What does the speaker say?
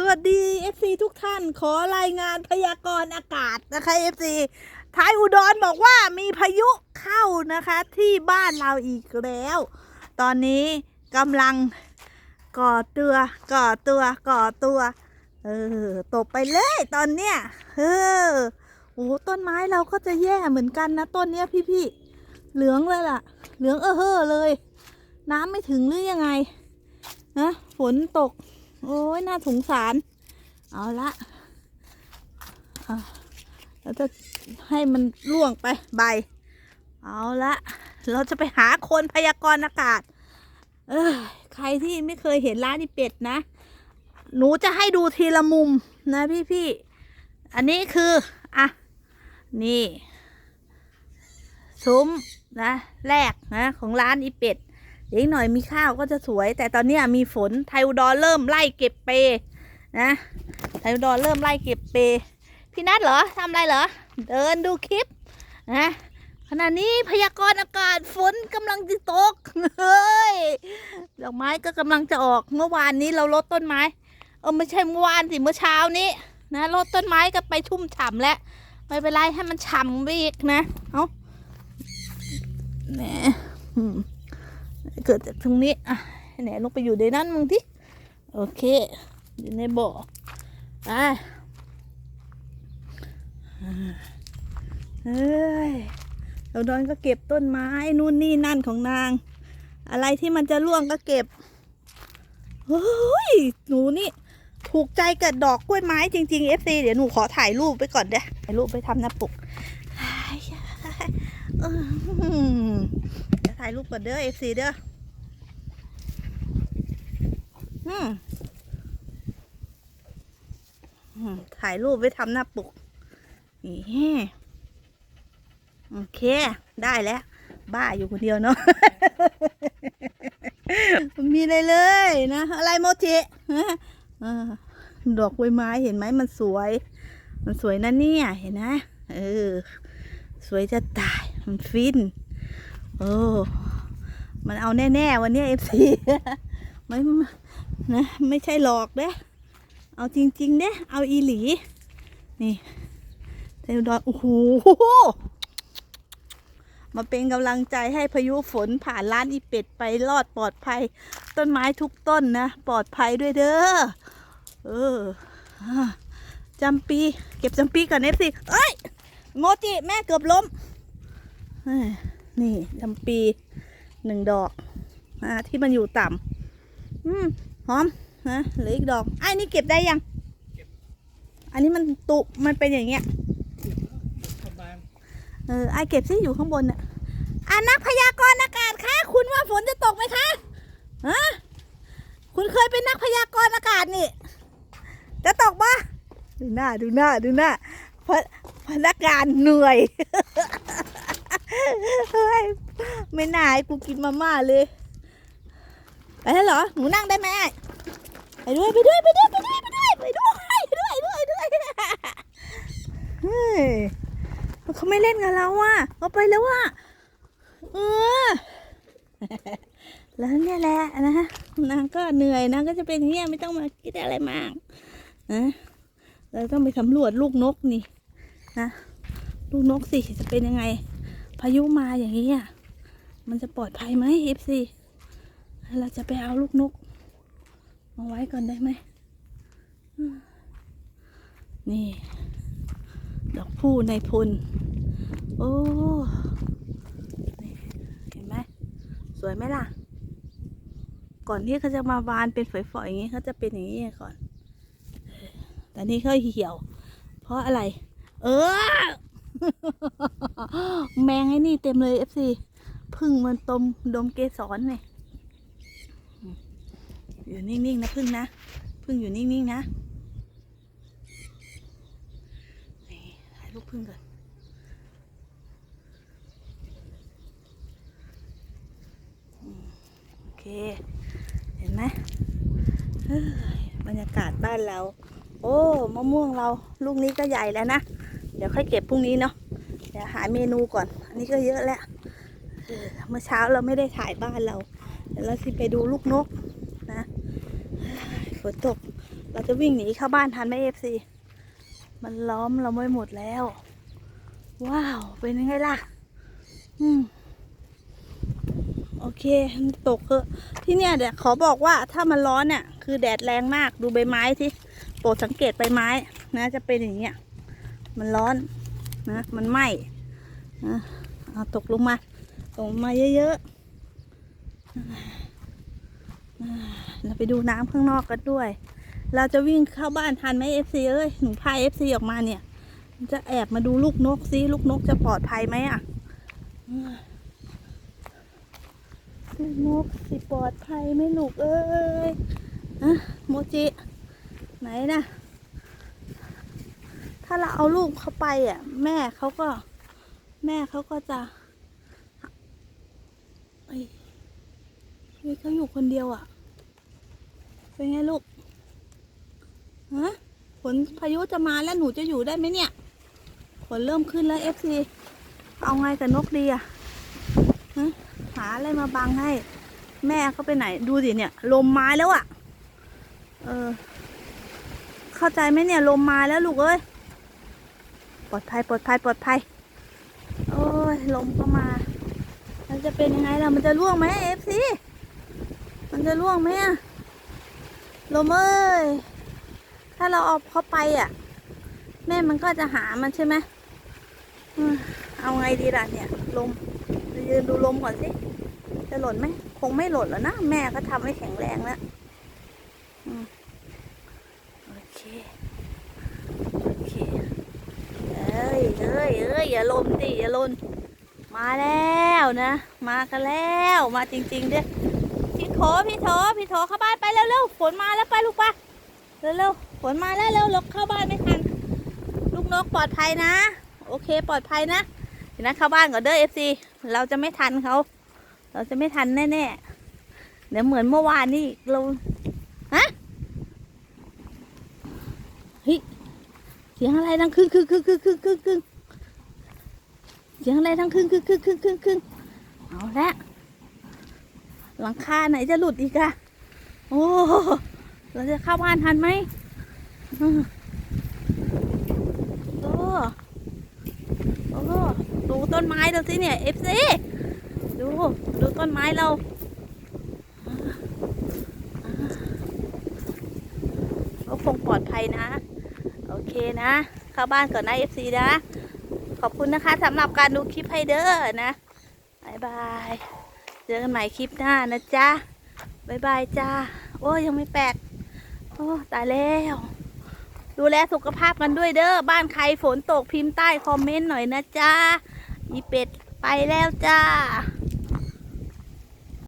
สวัสดี FC ทุกท่านขอรายงานพยากรณ์อากาศนะคะ FC ท้ายอุดรบอกว่ามีพายุเข้านะคะที่บ้านเราอีกแล้ว ตอนนี้กำลังก่อตัวก่อตัวก่อตัวเออตกไปเลยตอนเนี้ยเออโอ้ต้นไม้เราก็จะแย่เหมือนกันนะต้นเนี้ยพี่ๆเหลืองเลยล่ะ เหลืองเออเฮอเลย น้ำไม่ถึงหรือยังไงนะฝนตก โอ้ยน่าสงสาร เอาละเราจะให้มันล่วงไปใบ เอาละเราจะไปหาคนพยากรณ์อากาศ เออใครที่ไม่เคยเห็นร้านอีเป็ดนะ หนูจะให้ดูทีละมุมนะพี่พี่อันนี้คืออะนี่ ซุ้มนะ แรกนะ ของร้านอีเป็ด เดี๋ยวอีกหน่อยมีข้าวก็จะสวย แต่ตอนนี้มีฝนไทยอุดรเริ่มไล่เก็บเปนะไทยอุดรเริ่มไล่เก็บเป พี่นัทเหรอทำอะไรเหรอ เดินดูคลิปนะขณะนี้พยากรณ์อากาศฝนกำลังจะตกเฮ้ยดอกไม้ก็กำลังจะออกเมื่อวานนี้เราลดต้นไม้เออไม่ใช่เมื่อวานสิเมื่อเช้านี้นะลดต้นไม้ก็ไปชุ่มฉ่ำแล้วไม่เป็นไรให้มันฉ่ำไปอีกนะเอาแหนอืม เกิดจากตรงนี้อะไหนลงไปอยู่ในนั้นมึงที่โอเค อยู่ในบ่อไปเฮ้ยเราดอนก็เก็บต้นไม้นู่นนี่นั่นของนาง อะไรที่มันจะร่วงก็เก็บเฮ้ยหนูนี่ถูกใจกับดอกกล้วยไม้จริงๆ FC เดี๋ยวหนูขอถ่ายรูปไปก่อนเด้ถ่ายรูปไปทำหน้าปก ถ่ายรูปก่อนเด้อ FC เด้ออืมถ่ายรูปไว้ทำหน้าปกนี่โอเค ได้แล้ว บ้าอยู่คนเดียวเนาะมีอะไรเลยนะ อะไรโมจิฮะอ่าดอกกล้วยไม้เห็นไหมมันสวย มันสวยนะเนี่ย เห็นนะ เออ สวยจะตาย มันฟิน โอ้มันเอาแน่ๆวันนี้เอฟซีไม่นะไม่ใช่หลอกเด้เอาจริงๆเด้เอาอีหลี นี่เทวดอนโอ้โหมาเป็นกำลังใจให้พายุฝนผ่านร้านอีเป็ดไปรอดปลอดภัย ต้นไม้ทุกต้นนะ ปลอดภัยด้วยเด้อเออจำปี เก็บจำปีก่อนเอฟซีเอ้ย โมจิ แม่เกือบล้มเอ้ นี่จำปีหนึ่งดอกนะที่มันอยู่ต่ำอืมหอมนะเหลืออีกดอกไอ้นี่เก็บได้ยัง อันนี้มันตุมันเป็นอย่างเงี้ยเออไอเก็บซิอยู่ข้างบนน่ะอ่านักพยากรณ์อากาศคะคุณว่าฝนจะตกไหมคะฮะคุณเคยเป็นนักพยากรณ์อากาศนี่ จะตกปะดูหน้าดูหน้าดูหน้าพนพนักงานเหนื่อย เฮ้ยไม่นายกูกินมาม่าเลย ไปแล้วเหรอ หนูนั่งได้ไหมไปด้วยไปด้วยไปด้วยไปด้วยไปด้วยไปด้วยไปด้วยด้วยด้วยเฮ้ยเขาไม่เล่นกับเราอะเขาไปแล้วอะเออแล้วเนี่ยแหละนะนางก็เหนื่อยนางก็จะเป็นเงี้ยไม่ต้องมาคิดอะไรมากนะเราต้องไปสำรวจลูกนกนี่นะลูกนกสิจะเป็นยังไง พายุมาอย่างนี้อะ มันจะปลอดภัยไหมเอฟซีเราจะไปเอาลูกนก มาไว้ก่อนได้ไหม นี่ ดอกผู้ในพล โอ้เห็นไหม สวยไหมล่ะ ก่อนที่เขาจะมาบานเป็นฝอยๆอย่างนี้เขาจะเป็นอย่างนี้ก่อน แต่นี่เขาเหี่ยว เพราะอะไร เออ แมงไอ้นี่เต็มเลยเอฟซีพึ่งมันตมดมเกสรเนี่ยอยู่นิ่งๆนะพึ่งนะพึ่งอยู่นิ่งๆนะนี่ถ่ายรูปพึ่งก่อนโอเค เห็นไหมบรรยากาศบ้านเรา โอ้มะม่วงเราลูกนี้ก็ใหญ่แล้วนะ เดี๋ยวค่อยเก็บพรุ่งนี้เนาะ เดี๋ยเมนูก่อน อันนี้ก็เยอะแล้วเมื่อเช้าเราไม่ได้ถ่ายบ้านเราเดี๋ยวเราสิไปดูลูกนกนะฝนตก เราจะวิ่งหนีเข้าบ้านทันไหมเอฟซีมันล้อมเราไม่หมดแล้ว ว้าว เป็นยังไงล่ะ อืมโอเคตกเถอที่เนี่ยเดี๋ยวขอบอกว่าถ้ามันร้อนเนี่ยคือแดดแรงมากดูใบไม้ที่โปรดสังเกตใบไม้นะ จะเป็นอย่างเงี้ยมันร้อนนะ มันไหม้ นะเอาตกลงมา ตกลงมาเยอะๆเราไปดูน้ำข้างนอกกันด้วย เราจะวิ่งเข้าบ้านทันไหมเอฟซีเอ้ย หนูพายเอฟซีออกมาเนี่ย จะแอบมาดูลูกนกซิลูกนกจะปลอดภัยไหมอะลูกนกสิปลอดภัยไหมลูกเอ้ยอะโมจิไหนนะถ้าเราเอาลูกเขาไปอะ แม่เขาก็ แม่เขาก็จะเอ้เฮ้ยเขาอยู่คนเดียวอะ เป็นไงลูก ฮะ ฝนพายุจะมาแล้วหนูจะอยู่ได้ไหมเนี่ย ฝนเริ่มขึ้นแล้วเอฟซีเอาไงกับนกดีอะฮะหาอะไรมาบังให้ แม่เขาไปไหน ดูสิเนี่ย ลมมาแล้วอะ เออ เข้าใจไหมเนี่ย ลมมาแล้วลูกเอ้ย ปลอดภัย ปลอดภัย ปลอดภัย โอ้ยลมก็มา มันจะเป็นยังไงล่ะ มันจะร่วงไหมเอฟซีมันจะร่วงไหมอะลมเอ้ย ถ้าเราเอาเขาไปอะ แม่มันก็จะหามันใช่ไหมเอาไงดีล่ะเนี่ย ลมไปยืนดูลมก่อนสิ จะหล่นไหม คงไม่หล่นแล้วนะ แม่ก็ทำให้แข็งแรงแล้วโอเค โอเค เอ้ ยเอ้ยเอ้ยอย่าลมดิอย่าลนมาแล้วนะ มากันแล้วมาจริงๆด้วยพี่โถพี่โถพี่โถเข้าบ้านไปเร็วๆฝนมาแล้วไปลูกไปเร็วๆฝนมาแล้วเร็วลกเข้าบ้านไม่ทันลูกนกปลอดภัยนะ โอเคปลอดภัยนะเดี๋ยวนะเข้าบ้านก่อนเด้อเอฟซีเราจะไม่ทันเขาเราจะไม่ทันแน่ๆเดี๋ยวเหมือนเมื่อวานนี่เราฮะเฮ้ยเสียงอะไรดังคึกคึกคึกคึกคึกคึกคึก เสียงอะไรดังคึกคึกคึกคึกคึกคึกเอาละหลังคาไหนจะหลุดอีกอะโอ้เราจะเข้าบ้านทันไหมอืมโอ้โอ้ดูต้นไม้เราสิเนี่ยเอฟซีดู ดูต้นไม้เราก็คงปลอดภัยนะ โอเคนะ เข้าบ้านก่อนนะเอฟซีนะ ขอบคุณนะคะสำหรับการดูคลิปให้เด้อนะบายบายเจอกันใหม่คลิปหน้านะจ๊ะบายบายจ้า โอ้ยยังไม่แปดโอ้ตายแล้ว ดูแลสุขภาพกันด้วยเด้อ บ้านใครฝนตกพิมพ์ใต้คอมเมนต์หน่อยนะจ้าอีเป็ดไปแล้วจ้า